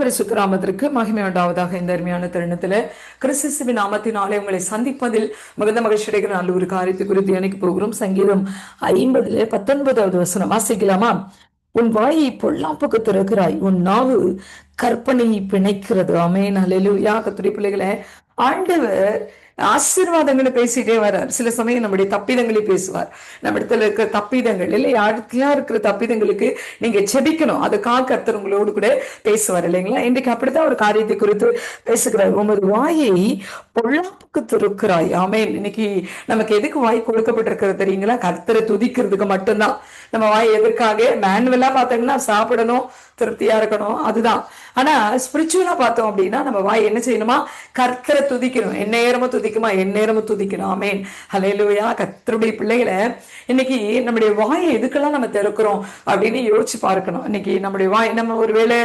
பரிசுத்த நாமத்திற்கு மகிமை உண்டாவதாக இந்த அருமையான தருணத்துல கிறிஸ்துவின் நாமத்தினாலே உங்களை சந்திப்பதில் மிகுந்த மகிழ்ச்சி அடைகிற நல்ல ஒரு காரியத்தை குறித்து எனக்கு போகிறோம். சங்கீதம் ஐம்பதுல பத்தொன்பதாவது வசனம் வாசிக்கலாமா? உன் வாயை பொல்லாப்புக்கு திறக்கிறாய் உன் நாவு கற்பனையை பிணைக்கிறது. அமேன் அல்லேலூயா கத்துரை பிள்ளைகளே ஆண்டவர் ஆசீர்வாதங்களை பேசிட்டே வர்றார் சில சமயம் நம்முடைய தப்பிதங்களை பேசுவார். நம்ம இடத்துல இருக்கிற தப்பிதங்கள் இல்லை யாருக்கெல்லாம் இருக்கிற தப்பிதங்களுக்கு நீங்க செபிக்கணும் அதுக்காக கர்த்தர் உங்களோடு கூட பேசுவார் இல்லைங்களா? இன்றைக்கு அப்படித்தான் ஒரு காரியத்தை குறித்து பேசுகிறார். உமது வாயை பொல்லாப்புக்கு திறக்கிறாய். ஆமேன். இன்னைக்கு நமக்கு எதுக்கு வாய் கொடுக்கப்பட்டிருக்கிறது தெரியுங்களா? கர்த்தரை துதிக்கிறதுக்கு மட்டும்தான். நம்ம வாய் எதற்காக? மேனுவலா பார்த்தோம்னா சாப்பிடணும் திருப்தியா இருக்கணும். அதுதான். ஆனா ஸ்பிரிச்சுவலா பார்த்தோம் அப்படின்னா நம்ம வாய் என்ன செய்யணுமா? கர்த்தரை துதிக்கணும். என் நேரமும் துதிக்குமா? என் நேரமும் துதிக்கணும். ஆமேன் ஹலையிலுவையா கர்த்தருடைய பிள்ளைகளை இன்னைக்கு நம்முடைய வாயை எதுக்கெல்லாம் நம்ம திறக்கிறோம் அப்படின்னு யோசிச்சு பார்க்கணும். இன்னைக்கு நம்முடைய வாய் நம்ம ஒருவேளை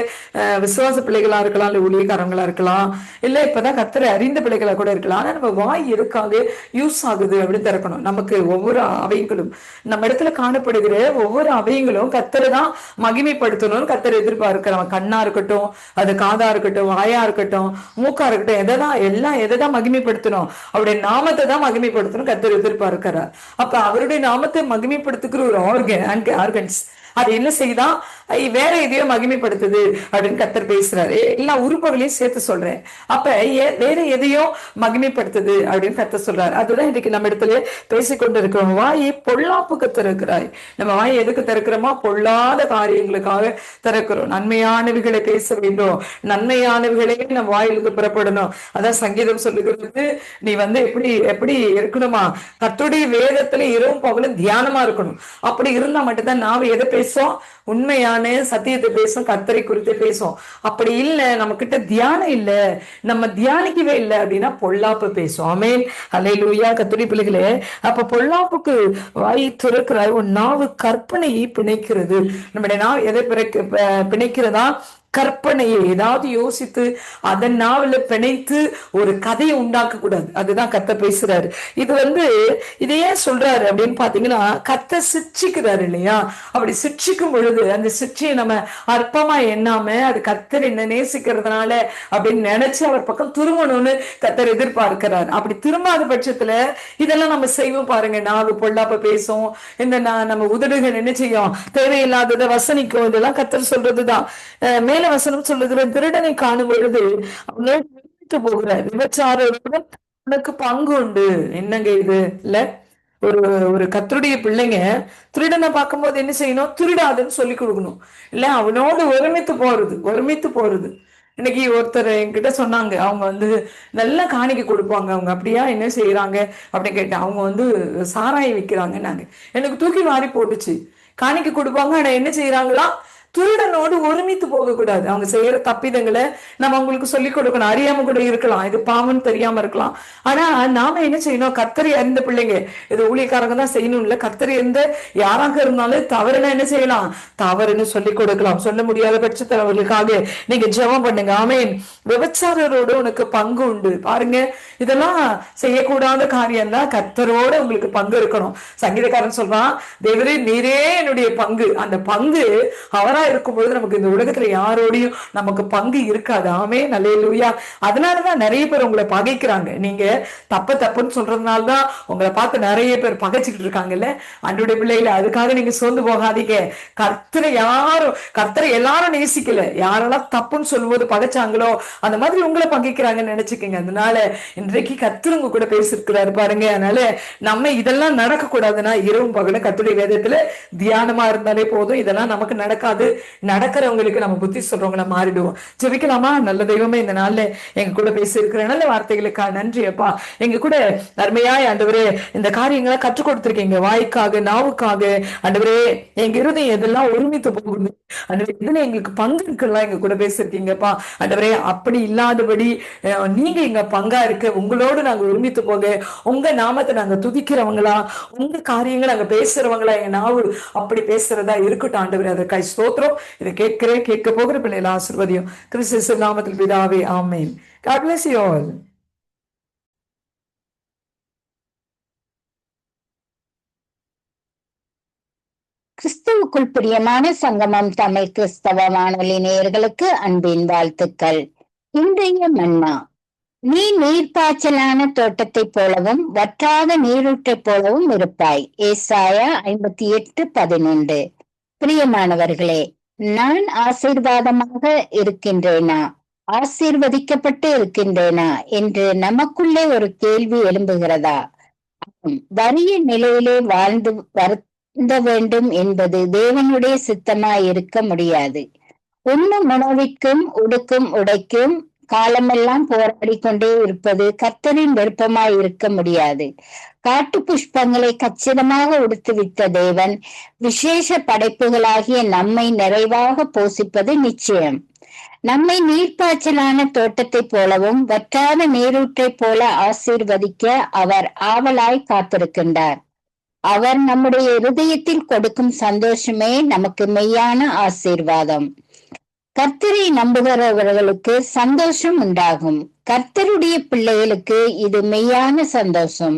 விசுவாச பிள்ளைகளா இருக்கலாம் இல்ல ஊழியக்காரங்களா இருக்கலாம் இல்ல இப்பதான் கர்த்தரை அறிந்த பிள்ளைகளா கூட இருக்கலாம். ஆனா நம்ம வாய் இருக்காது யூஸ் ஆகுது அப்படின்னு திறக்கணும். நமக்கு ஒவ்வொரு அவைகளும் நம்ம இடத்துல காணப்படுகிற ஒவ்வொரு அவைகளும் கத்தரை தான் மகிமைப்படுத்தணும்னு கத்தரை எதிர்பார்க்கிறவன் கண்ணா இருக்கட்டும் அது காதா இருக்கட்டும் வாயா இருக்கட்டும் மூக்கா இருக்கட்டும் எதைதான் எல்லாம் எதை தான் மகிமைப்படுத்தணும் அவருடைய நாமத்தை தான் மகிமைப்படுத்தணும் கத்தர் எதிர்பார்க்கிறார். அப்ப அவருடைய நாமத்தை மகிமைப்படுத்துகிற ஒரு ஆர்கன் ஆர்கன்ஸ் அது என்ன செய்யுதா? வேற எதையோ மகிமைப்படுத்துது அப்படின்னு கத்தர் பேசுறாரு. எல்லா உறுப்புகளையும் சேர்த்து சொல்றேன். அப்ப ஏ- வேற எதையோ மகிமைப்படுத்துது அப்படின்னு கத்தர் சொல்றாரு. அதுதான் இன்னைக்கு நம்ம இடத்துல பேசிக்கொண்டு இருக்கிறோம். வாயை பொல்லாப்புக்கு திறக்கிறாய். நம்ம வாய் எதுக்கு திறக்கிறோமா? பொல்லாத காரியங்களுக்காக திறக்கிறோம். நன்மையானவைகளை பேச வேண்டும். நன்மையானவைகளே நம்ம வாயிலிருந்து புறப்படணும். அதான் சங்கீதம் சொல்லுகிறது நீ வந்து எப்படி எப்படி இருக்கணுமா? கத்துடைய வேதத்துல இரவும் பகலும் தியானமா இருக்கணும். அப்படி இருந்தா மட்டும்தான் நாம எதை பேசும் உண்மையான சத்தியத்தை பேசும் கத்தரை குறித்து பேசும். அப்படி இல்லை நம்ம கிட்ட தியானம் இல்லை நம்ம தியானிக்கவே இல்லை அப்படின்னா பொல்லாப்பு பேசும். ஆமேன். லூயா கத்துரி பிள்ளைகளே அப்ப பொல்லாப்புக்கு வாய் துறக்கிறாய் உன் நாவு கற்பனையை பிணைக்கிறது. நம்முடைய நாவு எதை பிறக்க பிணைக்கிறதா? கற்பனையை ஏதாவது யோசித்து அதன் நாவல பிணைத்து ஒரு கதையை உண்டாக்க கூடாது. அதுதான் கத்த பேசுறாரு. இது வந்து இதை ஏன் சொல்றாரு அப்படின்னு பாத்தீங்கன்னா கத்த சிக்ஷிக்கிறாரு இல்லையா? அப்படி சிக்ஷிக்கும் பொழுது அந்த சிக்ஷையை நம்ம அற்பமா எண்ணாம அது கத்தர் என்ன நேசிக்கிறதுனால அப்படின்னு நினைச்சு அவர் பக்கம் திரும்பணும்னு கத்தர் எதிர்பார்க்கிறார். அப்படி திரும்பாத பட்சத்துல இதெல்லாம் நம்ம செய்வோம் பாருங்க. நாவு பொல்லாப்ப பேசும் இந்த நம்ம உதடுகள் என்ன செய்யும்? தேவையில்லாததை வசனிக்கும். இதெல்லாம் கத்தர் சொல்றதுதான். மேல ஏழு வசனம் சொல்லுகிற திருடனை காணும் பொழுது அவனோடு விழித்து போகிற விபச்சாரருடன் உனக்கு பங்கு உண்டு. என்னங்க இது? இல்ல? ஒரு ஒரு கத்தருடைய பிள்ளைங்க திருடனை பார்க்கும்போது என்ன செய்யணும்? திருடாதுன்னு சொல்லி கொடுக்கணும். இல்ல அவனோடு ஒருமித்து போறது ஒருமித்து போறது. இன்னைக்கு ஒருத்தர் என்கிட்ட சொன்னாங்க. அவங்க வந்து நல்லா காணிக்க கொடுப்பாங்க. அவங்க அப்படியா? என்ன செய்யறாங்க அப்படின்னு கேட்டேன். அவங்க வந்து சாராயம் விற்கிறாங்கன்னாங்க எனக்கு தூக்கி மாறி போட்டுச்சு. காணிக்க கொடுப்பாங்க. ஆனா என்ன செய்யறாங்களா திருடனோடு ஒருமித்து போக கூடாது அவங்க செய்யற தப்பிதங்களை நம்ம அவங்களுக்கு சொல்லிக் கொடுக்கணும். அறியாம கூட இருக்கலாம். இது பாவம் தெரியாம இருக்கலாம். ஆனா நாம என்ன செய்யணும்? கத்தரி அறிந்த பிள்ளைங்க. இது ஊழியக்காரங்க தான் செய்யணும் இல்ல கத்தரி அறிந்த யாராக இருந்தாலும் தவறுனா என்ன செய்யலாம்? தவறுன்னு சொல்லிக் கொடுக்கலாம். சொல்ல முடியாத பட்சத்தில் அவர்களுக்காக நீங்க ஜெபம் பண்ணுங்க. ஆமேன். விபச்சாரரோடு உனக்கு பங்கு உண்டு. பாருங்க. இதெல்லாம் செய்யக்கூடாத காரியம் தான் கத்தரோட உங்களுக்கு பங்கு இருக்கணும். சங்கீதக்காரன் சொல்றான் தேவரே நீரே என்னுடைய பங்கு. அந்த பங்கு அவரா இருக்கும் பொழுது நமக்கு இந்த உலகத்துல யாரோடையும் நமக்கு பங்கு இருக்காது. ஆமே நல்ல லூயா அதனாலதான் நிறைய பேர் உங்களை பகைக்கிறாங்க. நீங்க தப்பு தப்புன்னு சொல்றதுனால தான் உங்களை பார்த்து நிறைய பேர் பகைச்சுக்கிட்டு இருக்காங்கல்ல? அன்றைய பிள்ளைகள அதுக்காக நீங்க சோர்ந்து போகாதீங்க. கர்த்தரை யாரும் கர்த்தரை எல்லாரும் நேசிக்கல. யாரெல்லாம் தப்புன்னு சொல்லும்போது பகைச்சாங்களோ அந்த மாதிரி உங்களை பகைக்கிறாங்கன்னு நினைச்சுக்கோங்க. அதனால இன்றைக்கு கர்த்தர் உங்க கூட பேசியிருக்கிறாரு பாருங்க. அதனால நம்ம இதெல்லாம் நடக்க கூடாதுன்னா இரவும் பகலும் கத்துடைய வேதத்துல தியானமா இருந்தாலே போதும். இதெல்லாம் நமக்கு நடக்காது. நடக்கிறவங்களுக்கு நம்ம புத்தி சொல்றவங்கள மாறிடுவோம். ஜெபிக்கலாமா? நல்ல தெய்வமே இந்த நாள்ல எங்க கூட பேசியிருக்கிற நல்ல வார்த்தைகளுக்கா நன்றி அப்பா. எங்க கூட அருமையாய் ஆண்டவரே இந்த காரியங்களை கற்றுக் கொடுத்திருக்கீங்க. வாய்க்காக நாவுக்காக. ஆண்டவரே எங்க இருதயம் எதெல்லாம் ஒருமித்து போகுது. ஆண்டவரே இதுல எங்களுக்கு பங்கு இருக்குல்லாம் எங்க கூட பேசிருக்கீங்கப்பா ஆண்டவரே அப்படி இல்லாதபடி நீங்க எங்க பங்கா இருக்க உங்களோடு நாங்க ஒருமித்து போக உங்க நாமத்தை நாங்க துதிக்கிறவங்களா? உங்க காரியங்களை நாங்க பேசுறவங்களா? எங்க நாவு அப்படி பேசுறதா இருக்கட்டும் ஆண்டவரே அதற்காய் ஸ்தோத்திரம் இதை கேட்கிறேன் கேட்க போகிற பிள்ளைகளை ஆசிர்வதியும் கிறிஸ்து நாமத்தில் பிதாவே ஆமேன் God bless you all. கிறிஸ்துவுக்குள் பிரியமான சங்கமம் தமிழ் கிறிஸ்தவ வானொலி நேயர்களுக்கு அன்பின் வாழ்த்துக்கள். இன்றைய மன்னா. நீ நீர்ப்பாய்ச்சலான தோட்டத்தைப் போலவும் வற்றாத நீரூற்றைப் போலவும் இருப்பாய். ஏசாயா ஐம்பத்தி எட்டு பதினொன்று. பிரியமானவர்களே நான் ஆசீர்வாதமாக இருக்கின்றேனா? ஆசீர்வதிக்கப்பட்டு இருக்கின்றேனா? என்று நமக்குள்ளே ஒரு கேள்வி எழும்புகிறதா? வறிய நிலையிலே வாழ்ந்து வருந்த வேண்டும் என்பது தேவனுடைய சித்தமாய் இருக்க முடியாது. உண்ணும் உணவிற்கும் உடுக்கும் உடைக்கும் காலமெல்லாம் போராடி கொண்டே இருப்பது கர்த்தரின் விருப்பமாய் இருக்க முடியாது. காட்டு புஷ்பங்களை கச்சிதமாக உடுத்துவித்த தேவன் விசேஷ படைப்புகளாகிய நம்மை நிறைவாக போஷிப்பது நிச்சயம். நம்மை நீர்ப்பாய்ச்சலான தோட்டத்தை போலவும் வற்றாத நீரூற்றை போல ஆசீர்வதிக்க அவர் ஆவலாய் காத்திருக்கின்றார். அவர் நம்முடைய இருதயத்தில் கொடுக்கும் சந்தோஷமே நமக்கு மெய்யான ஆசீர்வாதம். கர்த்தரை நம்புகிறவர்களுக்கு சந்தோஷம் உண்டாகும். கர்த்தருடைய பிள்ளைகளுக்கு இது மெய்யான சந்தோஷம்.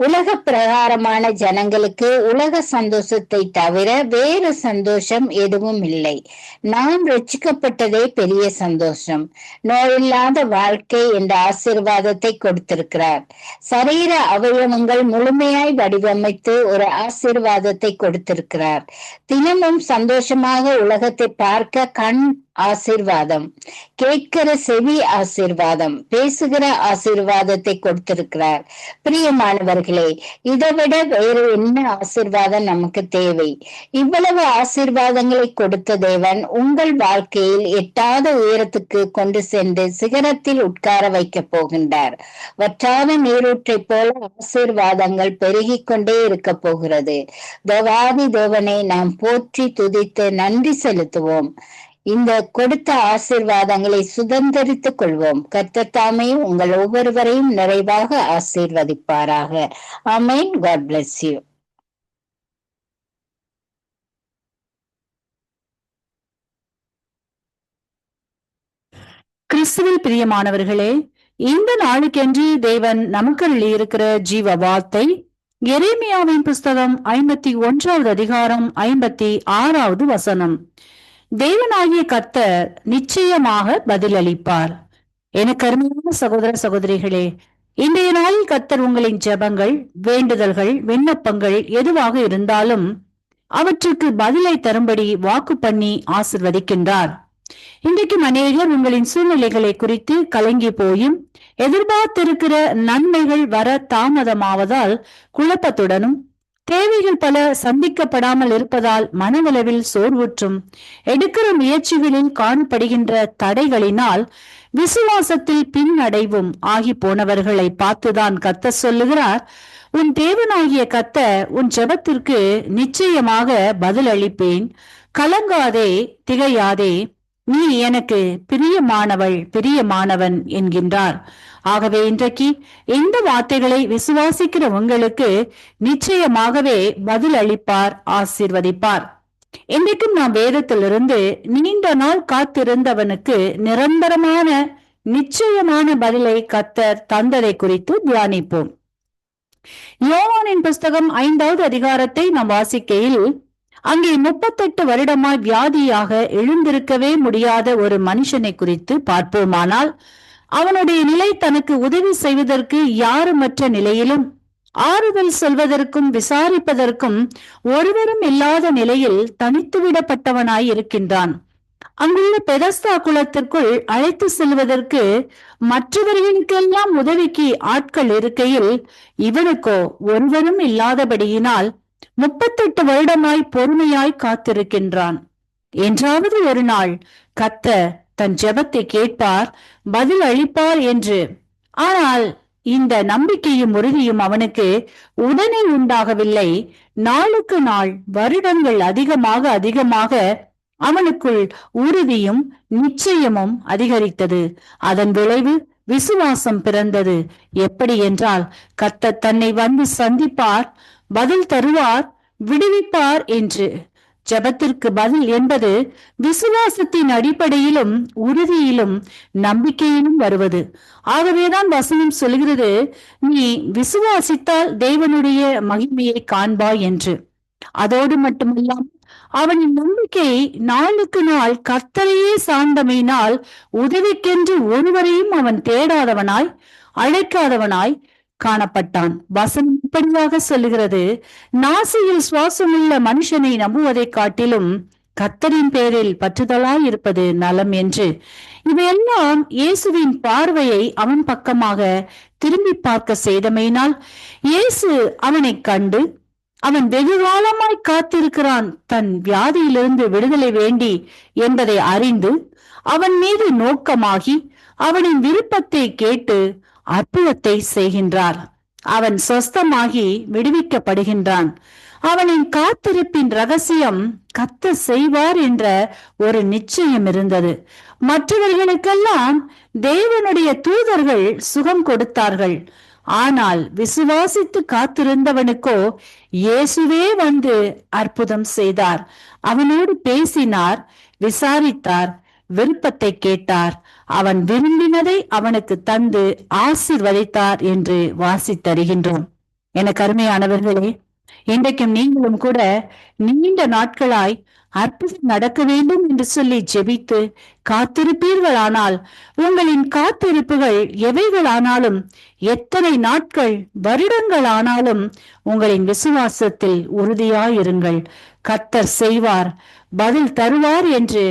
உலக பிரகாரமான ஜனங்களுக்கு உலக சந்தோஷத்தை தவிர வேறு சந்தோஷம் எதுவும் இல்லை. நாம் ரட்சிக்கப்பட்டதே பெரிய சந்தோஷம். நோயில்லாத வாழ்க்கை என்ற ஆசிர்வாதத்தை கொடுத்திருக்கிறார். சரீர அவயவங்கள் முழுமையாய் வடிவமைத்து ஒரு ஆசீர்வாதத்தை கொடுத்திருக்கிறார். தினமும் சந்தோஷமாக உலகத்தை பார்க்க கண் ஆசிர்வாதம் கேட்கிற செவி ஆசீர்வாதம் பேசுகிற ஆசீர்வாதத்தை கொடுத்திருக்கிறார். பிரியமானவர்களே இதைவிட வேறு என்ன ஆசீர்வாதம் நமக்கு தேவை? இவ்வளவு ஆசீர்வாதங்களை கொடுத்த தேவன் உங்கள் வாழ்க்கையில் எட்டாத உயரத்துக்கு கொண்டு சென்று சிகரத்தில் உட்கார வைக்க போகின்றார். வற்றாத நீரூற்றை போல ஆசீர்வாதங்கள் பெருகி கொண்டே இருக்க போகிறது. தேவாதி தேவனை நாம் போற்றி துதித்து நன்றி செலுத்துவோம். இந்த கொடுத்த ஆசீர்வாதங்களை சுதந்திரித்துக் கொள்வோம். கர்த்தத்தாமே உங்கள் ஒவ்வொருவரையும் நிறைவாக ஆசீர்வதிப்பாராக. அமேன் காட் பிளஸ் யூ கிறிஸ்துவில் பிரியமானவர்களே இந்த நாளுக்கென்று தேவன் நமக்கு இருக்கிற ஜீவ வார்த்தை எரேமியாவின் புஸ்தகம் ஐம்பத்தி ஒன்றாவது அதிகாரம் ஐம்பத்தி ஆறாவது வசனம். தேவனாகிய கர்த்தர் நிச்சயமாக பதிலளிப்பார். எனக்கு அருமையான சகோதர சகோதரிகளே இன்றைய நாளில் கர்த்தர் உங்களின் ஜெபங்கள் வேண்டுதல்கள் விண்ணப்பங்கள் எதுவாக இருந்தாலும் அவற்றுக்கு பதிலை தரும்படி வாக்கு பண்ணி ஆசிர்வதிக்கின்றார். இன்றைக்கு அநேகர் உங்களின் சூழ்நிலைகளை குறித்து கலங்கி போயும் எதிர்பார்த்திருக்கிற நன்மைகள் வர தாமதமாவதால் குழப்பத்துடனும் தேவைகள் பல சந்திக்கப்படாமல் இருப்பதால் மனதளவில் சோர்வுற்றும். எடுக்கிற முயற்சிகளில் காணப்படுகின்ற தடைகளினால் விசுவாசத்தில் பின்னடைவும் ஆகி போனவர்களை பார்த்துதான் கத்த சொல்லுகிறார். உன் தேவனாகிய கத்த உன் ஜெபத்திற்கு நிச்சயமாக பதில் அளிப்பேன் கலங்காதே திகையாதே. நீ எனக்கு பிரியமானவள் பிரியமானவன் என்கின்றார். ஆகவே இன்றைக்கு இந்த வார்த்தைகளை விசுவாசிக்கிற உங்களுக்கு நிச்சயமாகவே பதில் அளிப்பார் ஆசீர்வதிப்பார். இன்றைக்கும் நாம் வேதத்திலிருந்து நீண்ட நாள் காத்திருந்தவனுக்கு நிரந்தரமான நிச்சயமான பதிலை கத்தர் தந்ததை குறித்து தியானிப்போம். யோவானின் புஸ்தகம் ஐந்தாவது அதிகாரத்தை நாம் வாசிக்கையில் அங்கே முப்பத்தெட்டு வருடமாய் வியாதியாக எழுந்திருக்கவே முடியாத ஒரு மனுஷனை குறித்து பார்ப்போமானால் அவனுடைய நிலை தனக்கு உதவி செய்வதற்கு யாருமற்ற நிலையிலும் ஆறுதல் சொல்வதற்கும் விசாரிப்பதற்கும் ஒருவரும் இல்லாத நிலையில் தனித்துவிடப்பட்டவனாய் இருக்கின்றான் அங்குள்ள பெதஸ்தா குளத்திற்குள் அழைத்து செல்வதற்கு மற்றவர்களுக்கெல்லாம் உதவிக்கு ஆட்கள் இருக்கையில் இவனுக்கோ ஒருவரும் இல்லாதபடியினால் முப்பத்தெட்டு வருடமாய் பொறுமையாய் காத்திருக்கின்றான். என்றாவது ஒரு நாள் கத்த தன் ஜெபத்தை கேட்பார் பதில் அளிப்பார் என்று. ஆனால் இந்த நம்பிக்கையும் உறுதியும் அவனுக்கு உடனே உண்டாகவில்லை. நாளுக்கு நாள் வருடங்கள் அதிகமாக அதிகமாக அவனுக்குள் உறுதியும் நிச்சயமும் அதிகரித்தது. அதன் விளைவு விசுவாசம் பிறந்தது. எப்படி என்றால் கத்த தன்னை வந்து சந்திப்பார் பதில் தருவார் விடுவிப்பார் என்று. ஜபத்திற்கு பதில் என்பது விசுவாசத்தின் அடிப்படையிலும் உறுதியிலும் நம்பிக்கையிலும் வருவது. ஆகவேதான் வசனம் சொல்கிறது நீ விசுவாசித்தால் தேவனுடைய மகிமையை காண்பாய் என்று. அதோடு மட்டுமில்லாமல் அவனின் நம்பிக்கை நாளுக்கு நாள் கர்த்தரையே சார்ந்தமையினால் உதவிக்கென்று ஒருவரையும் அவன் தேடாதவனாய் அழைக்காதவனாய் காணப்பட்டான். வசனம் இப்படியாக சொல்லுகிறது நாசியில் சுவாசமுள்ள மனுஷனை நம்புவதைக் காட்டிலும் கத்தரின் பேரில் பற்றுதலாய் இருப்பது நலம் என்று. இவையெல்லாம் இயேசுவின் பார்வையை அவன் பக்கமாக திரும்பி பார்க்க செய்தமையினால் இயேசு அவனை கண்டு அவன் வெகு காலமாய் காத்திருக்கிறான் தன் வியாதியிலிருந்து விடுதலை வேண்டி என்பதை அறிந்து அவன் மீது நோக்கமாகி அவனின் விருப்பத்தை கேட்டு அற்புதத்தை செய்கின்றார். அவன் சொஸ்தமாகி விடுவிக்கப்படுகின்றான். அவனின் காத்திருப்பின் ரகசியம் கத்த செய்வார் என்ற ஒரு நிச்சயம் இருந்தது. மற்றவர்களுக்கெல்லாம் தேவனுடைய தூதர்கள் சுகம் கொடுத்தார்கள். ஆனால் விசுவாசித்து காத்திருந்தவனுக்கோ இயேசுவே வந்து அற்புதம் செய்தார். அவனோடு பேசினார் விசாரித்தார் விருப்பத்தை கேட்டார். அவன் விரும்பினதை அவனுக்கு தந்து ஆசிர்வதித்தார் என்று வாசித்தருகின்றோம் என கருமையானவர்களே இன்றைக்கும் நீங்களும் கூட நீண்ட நாட்களாய் அற்புதம் நடக்க வேண்டும் என்று சொல்லி ஜெபித்து காத்திருப்பீர்களானால் உங்களின் காத்திருப்புகள் எவைகளானாலும் எத்தனை நாட்கள் வருடங்கள் ஆனாலும் உங்களின் விசுவாசத்தில் உறுதியாயிருங்கள். கத்தர் செய்வார் பதில் தருவார் என்று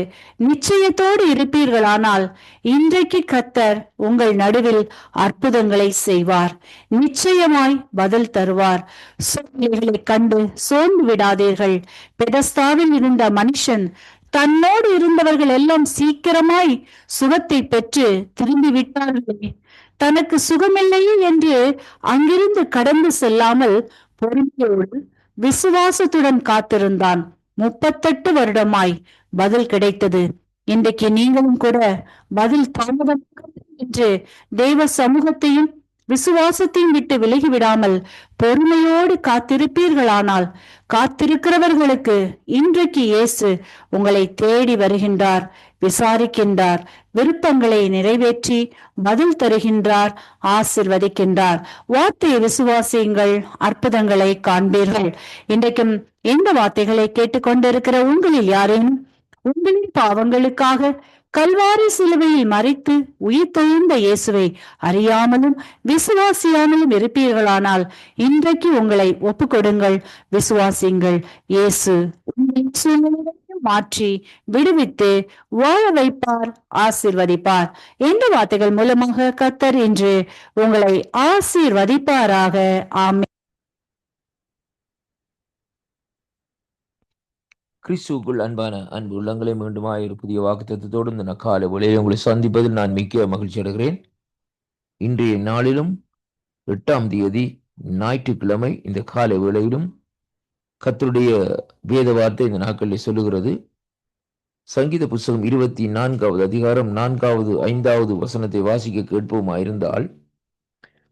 நிச்சயத்தோடு இருப்பீர்களானால் இன்றைக்கு கத்தர் உங்கள் நடுவில் அற்புதங்களை செய்வார். நிச்சயமாய் பதில் தருவார். சூழ்நிலைகளை கண்டு சோர்ந்து விடாதீர்கள். பெதஸ்தாவில் இருந்த மனுஷன் தன்னோடு இருந்தவர்கள் எல்லாம் சீக்கிரமாய் சுகத்தை பெற்று திரும்பி விட்டார்களே. தனக்கு சுகமில்லையே என்று அங்கிருந்து கடந்து செல்லாமல் பொறுமையோடு விசுவாசத்துடன் காத்திருந்தான். முப்பத்தெட்டு வருடமாய் பதில் கிடைத்தது. இன்றைக்கு நீங்களும் கூட பதில் தாமதம் என்று தெய்வ சமூகத்தையும் விசுவாசத்தையும் விட்டு விலகி விடாமல் பொறுமையோடு காத்திருப்பீர்களானால் காத்திருக்கிறவர்களுக்கு இன்றைக்கு இயேசு உங்களை தேடி வருகின்றார் விசாரிக்கின்றார் விருப்பங்களை நிறைவேற்றி பதில் தருகின்றார் ஆசிர்வதிக்கின்றார். வார்த்தையை விசுவாசியுங்கள் அற்புதங்களை காண்பீர்கள். இன்றைக்கும் எந்த வார்த்தைகளை கேட்டுக்கொண்டிருக்கிற உங்களில் யாரேனும் உங்களின் பாவங்களுக்காக கல்வாரி சிலுவையில் மறைத்து உயிர் தெழுந்த இயேசுவை அறியாமலும் விசுவாசியாமலும் இருப்பீர்களானால் இன்றைக்கு உங்களை ஒப்புக்கொடுங்கள் விசுவாசியுங்கள். இயேசு மாற்றி விடுவித்து வாழ வைப்பார் ஆசீர்வதிப்பார். இந்த வார்த்தைகள் மூலமாக கத்தர் இன்று உங்களை ஆசீர்வதிப்பாராக. ஆமே கிறிஸ்துவுக்குள் அன்பான அன்பு உள்ளங்களை மீண்டுமாய் ஒரு புதிய வாக்குத்தத்தோடு இந்த நக்கால விலையை உங்களை சந்திப்பதில் நான் மிக்க மகிழ்ச்சி அடைகிறேன். இன்றைய நாளிலும் எட்டாம் தேதி ஞாயிற்றுக்கிழமை இந்த காலை வேளையிலும் கத்தருடைய வேத வார்த்தை இந்த நாட்களில் சொல்லுகிறது. சங்கீத புஸ்தகம் இருபத்தி நான்காவது அதிகாரம் நான்காவது ஐந்தாவது வசனத்தை வாசிக்க கேட்போமாயிருந்தால்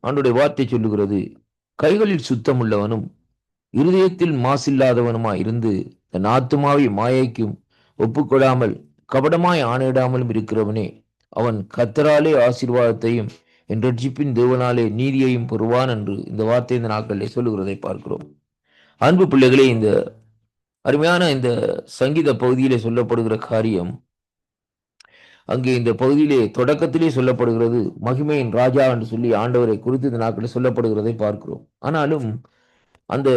ஆண்டுடைய வார்த்தை சொல்லுகிறது கைகளில் சுத்தமுள்ளவனும் இருதயத்தில் மாசில்லாதவனுமாய் இருந்து தன் ஆத்துமாவை மாயைக்கும் ஒப்புக்கொடாமல் கபடமாய் ஆணையிடாமலும் இருக்கிறவனே அவன் கத்தராலே ஆசீர்வாதத்தையும் என் ரட்சிப்பின் தேவனாலே நீதியையும் பெறுவான் என்று இந்த வார்த்தை இந்த நாட்களில் சொல்லுகிறதை பார்க்கிறோம். அன்பு பிள்ளைகளே இந்த அருமையான இந்த சங்கீத பகுதியிலே சொல்லப்படுகிற காரியம் அங்கே இந்த பகுதியிலே தொடக்கத்திலே சொல்லப்படுகிறது மகிமையின் ராஜா என்று சொல்லி ஆண்டவரை குறித்து இந்த நாட்களில் சொல்லப்படுகிறதை பார்க்கிறோம். ஆனாலும் அந்த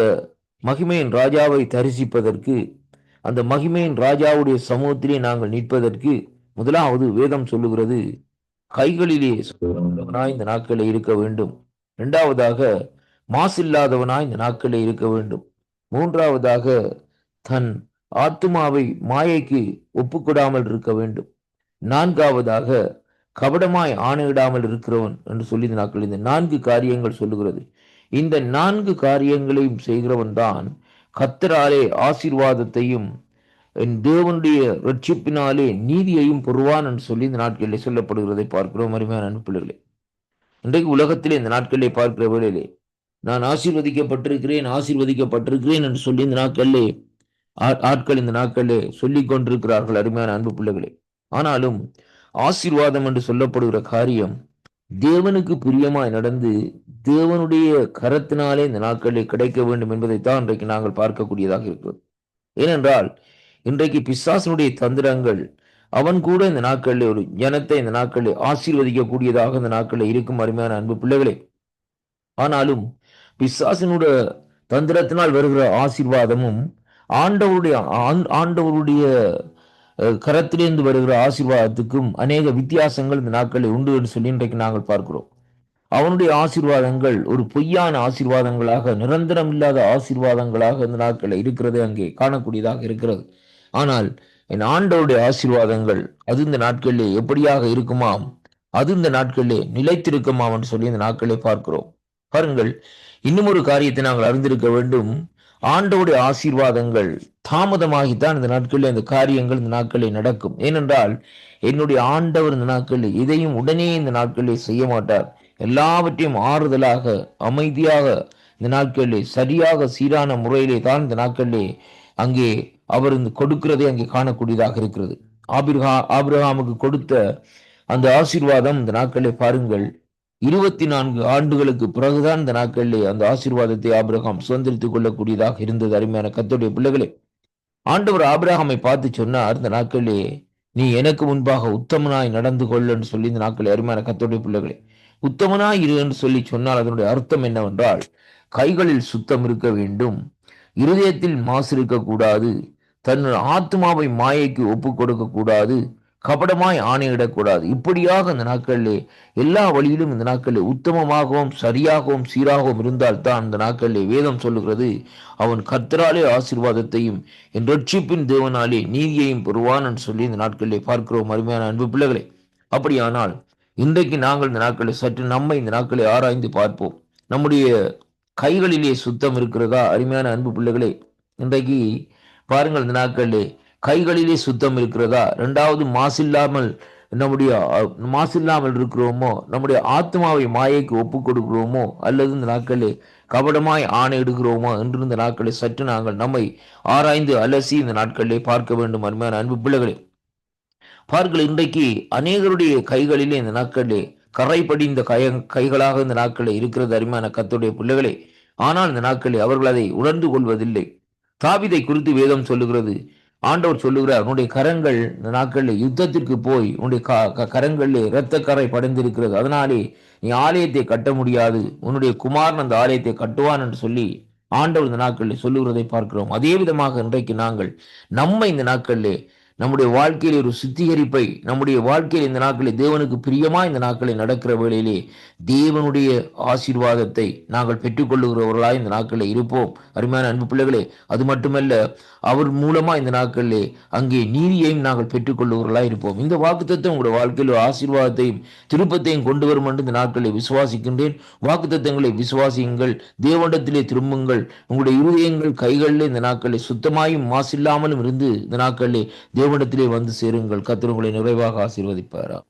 மகிமையின் ராஜாவை தரிசிப்பதற்கு அந்த மகிமையின் ராஜாவுடைய சமூகத்திலே நாங்கள் நிற்பதற்கு முதலாவது வேதம் சொல்லுகிறது. கைகளிலே சுத்தமுள்ளவனாய் இந்த நாட்களில் இருக்க வேண்டும். இரண்டாவதாக மாசில்லாதவனாய் இந்த நாட்களில் இருக்க வேண்டும். மூன்றாவதாக தன் ஆத்துமாவை மாயைக்கு ஒப்புக்கொடாமல் இருக்க வேண்டும். நான்காவதாக கபடமாய் ஆணையிடாமல் இருக்கிறவன் என்று சொல்லி இந்த நாட்கள் இந்த நான்கு காரியங்கள் சொல்லுகிறது. இந்த நான்கு காரியங்களையும் செய்கிறவன் தான் கத்தராலே ஆசீர்வாதத்தையும் என் தேவனுடைய ரட்சிப்பினாலே நீதியையும் பெறுவான் என்று சொல்லி இந்த நாட்களிலே சொல்லப்படுகிறதை பார்க்கிறோம். அருமையான அன்பு இன்றைக்கு உலகத்திலே இந்த நாட்களிலே பார்க்கிற வேளையிலே நான் ஆசீர்வதிக்கப்பட்டிருக்கிறேன் ஆசீர்வதிக்கப்பட்டிருக்கிறேன் என்று சொல்லி இந்த நாட்களிலே ஆ- ஆட்கள் இந்த நாட்களிலே சொல்லிக் கொண்டிருக்கிறார்கள். அருமையான அன்பு பிள்ளைகளே ஆனாலும் ஆசீர்வாதம் என்று சொல்லப்படுகிற காரியம் தேவனுக்கு பிரியமாய் நடந்து தேவனுடைய கரத்தினாலே இந்த நாட்களில் கிடைக்க வேண்டும் என்பதைத்தான் இன்றைக்கு நாங்கள் பார்க்கக்கூடியதாக இருக்கிறது ஏனென்றால் இன்றைக்கு பிசாசனுடைய தந்திரங்கள் அவன் கூட இந்த நாட்களில் ஒரு ஜனத்தை இந்த நாட்களில் ஆசீர்வதிக்கக்கூடியதாக இந்த நாட்களில் இருக்கும் அருமையான அன்பு பிள்ளைகளே. ஆனாலும் பிசாசினுடைய தந்திரத்தினால் வருகிற ஆசீர்வாதமும் ஆண்டவருடைய ஆண்டவருடைய கரத்திலிருந்து வருகிற ஆசீர்வாதத்துக்கும் அநேக வித்தியாசங்கள் இந்த நாட்களில் உண்டு என்று சொல்லி இன்றைக்கு நாங்கள் பார்க்கிறோம். அவனுடைய ஆசீர்வாதங்கள் ஒரு பொய்யான ஆசீர்வாதங்களாக நிரந்தரம் இல்லாத ஆசீர்வாதங்களாக இந்த நாட்களில் இருக்கிறது அங்கே காணக்கூடியதாக இருக்கிறது. ஆனால் என் ஆண்டவருடைய ஆசீர்வாதங்கள் அது இந்த நாட்களிலே எப்படியாக இருக்குமாம்? அது இந்த நாட்களிலே நிலைத்திருக்குமாம் என்று சொல்லி இந்த நாட்களை பார்க்கிறோம். பாருங்கள் இன்னும் ஒரு காரியத்தை நாங்கள் அறிந்திருக்க வேண்டும். ஆண்டவருடைய ஆசீர்வாதங்கள் தாமதமாகித்தான் இந்த நாட்களில் இந்த காரியங்கள் இந்த நாட்களில் நடக்கும். ஏனென்றால் என்னுடைய ஆண்டவர் இந்த நாட்களில் இதையும் உடனே இந்த நாட்களில் செய்ய மாட்டார். எல்லாவற்றையும் ஆறுதலாக அமைதியாக இந்த நாட்களிலே சரியாக சீரான முறையிலே தான் இந்த நாட்களிலே அங்கே அவர் இந்த கொடுக்கிறதை அங்கே காணக்கூடியதாக இருக்கிறது. ஆபிரகா ஆபிரகாமுக்கு கொடுத்த அந்த ஆசீர்வாதம் இந்த நாட்களை பாருங்கள் இருபத்தி நான்கு ஆண்டுகளுக்கு பிறகுதான் இந்த நாட்களிலே அந்த ஆசீர்வாதத்தை ஆபிரகாம் சுதந்திரித்துக் கொள்ளக்கூடியதாக இருந்தது. அருமையான கத்தோடைய பிள்ளைகளே ஆண்டவர் ஆபிரகாமை பார்த்து சொன்னார் இந்த நாட்களிலே நீ எனக்கு முன்பாக உத்தமனாய் நடந்து கொள் என்று சொல்லி இந்த நாட்களில் அருமையான கத்தோடைய பிள்ளைகளே உத்தமனாய் இரு என்று சொல்லி சொன்னால் அதனுடைய அர்த்தம் என்னவென்றால் கைகளில் சுத்தம் இருக்க வேண்டும் இருதயத்தில் மாசு இருக்கக்கூடாது தன் ஆத்மாவை மாயைக்கு ஒப்பு கொடுக்க கூடாது கபடமாய் ஆணையிடக்கூடாது. இப்படியாக இந்த நாட்களிலே எல்லா வழியிலும் இந்த நாட்களிலே உத்தமமாகவும் சரியாகவும் சீராகவும் இருந்தால்தான் இந்த நாட்களிலே வேதம் சொல்லுகிறது. அவன் கர்த்தராலே ஆசீர்வாதத்தையும் என் ரட்சிப்பின் தேவனாலே நீதியையும் பெறுவான் என்று சொல்லி இந்த நாட்களிலே பார்க்கிறோம். அருமையான அன்பு பிள்ளைகளே அப்படியானால் இன்றைக்கு நாங்கள் இந்த நாட்களில் சற்று நம்மை இந்த நாட்களை ஆராய்ந்து பார்ப்போம். நம்முடைய கைகளிலே சுத்தம் இருக்கிறதா? அருமையான அன்பு பிள்ளைகளே இன்றைக்கு பாருங்கள் இந்த நாட்களிலே கைகளிலே சுத்தம் இருக்கிறதா? ரெண்டாவது மாசில்லாமல் நம்முடைய மாசில்லாமல் இருக்கிறோமோ? நம்முடைய ஆத்மாவை மாயைக்கு ஒப்பு கொடுக்கிறோமோ? அல்லது இந்த நாட்களே கபடமாய் ஆணையிடுகிறோமோ என்று இந்த நாட்களை சற்று நாங்கள் நம்மை ஆராய்ந்து அலசி இந்த நாட்களிலே பார்க்க வேண்டும் அருமையான அன்பு பிள்ளைகளே. பாருங்கள் இன்றைக்கு அநேகருடைய கைகளிலே இந்த நாட்களிலே கரை படிந்த கய கைகளாக இந்த நாட்களில் இருக்கிறது அருமையான கத்துடைய பிள்ளைகளே. ஆனால் இந்த நாட்களில் அவர்கள் அதை உணர்ந்து கொள்வதில்லை. தாவிதை குறித்து வேதம் சொல்லுகிறது. ஆண்டவர் சொல்லுகிறார் உன்னுடைய கரங்கள் இந்த நாட்களில் யுத்தத்திற்கு போய் உன்னுடைய க- க- கரங்களிலே இரத்த கரை படைந்திருக்கிறது. அதனாலே நீ ஆலயத்தை கட்ட முடியாது. உன்னுடைய குமாரன் அந்த ஆலயத்தை கட்டுவான் என்று சொல்லி ஆண்டவர் இந்த நாட்களில் சொல்லுகிறதை பார்க்கிறோம். அதே விதமாக இன்றைக்கு நாங்கள் நம்மை இந்த நாட்களிலே நம்முடைய வாழ்க்கையில் ஒரு சுத்திகரிப்பை நம்முடைய வாழ்க்கையில் இந்த நாட்களில் தேவனுக்கு பிரியமாக இந்த நாட்களில் நடக்கிற வேளையிலே தேவனுடைய ஆசீர்வாதத்தை நாங்கள் பெற்றுக்கொள்ளுகிறவர்களாக இந்த நாட்களில் இருப்போம். அருமையான அன்பு பிள்ளைகளே அது மட்டுமல்ல அவர் மூலமாக இந்த நாட்களிலே அங்கே நீதியையும் நாங்கள் பெற்றுக்கொள்ளுகிறவர்களாக இருப்போம். இந்த வாக்குத்தத்தை உங்களுடைய வாழ்க்கையில் ஒரு ஆசீர்வாதத்தையும் திருப்பத்தையும் கொண்டு வரும் என்று இந்த நாட்களில் விசுவாசிக்கின்றேன். வாக்குத்தத்தங்களை விசுவாசியுங்கள் தேவனிடத்திலே திரும்புங்கள். உங்களுடைய இருதயங்கள் கைகளில் இந்த நாட்களில் சுத்தமாயும் மாசில்லாமலும் இருந்து இந்த நாட்களிலே தேவனிடத்திலே வந்து சேருங்கள். கத்திரங்களை நிறைவாக ஆசீர்வதிப்பாரா.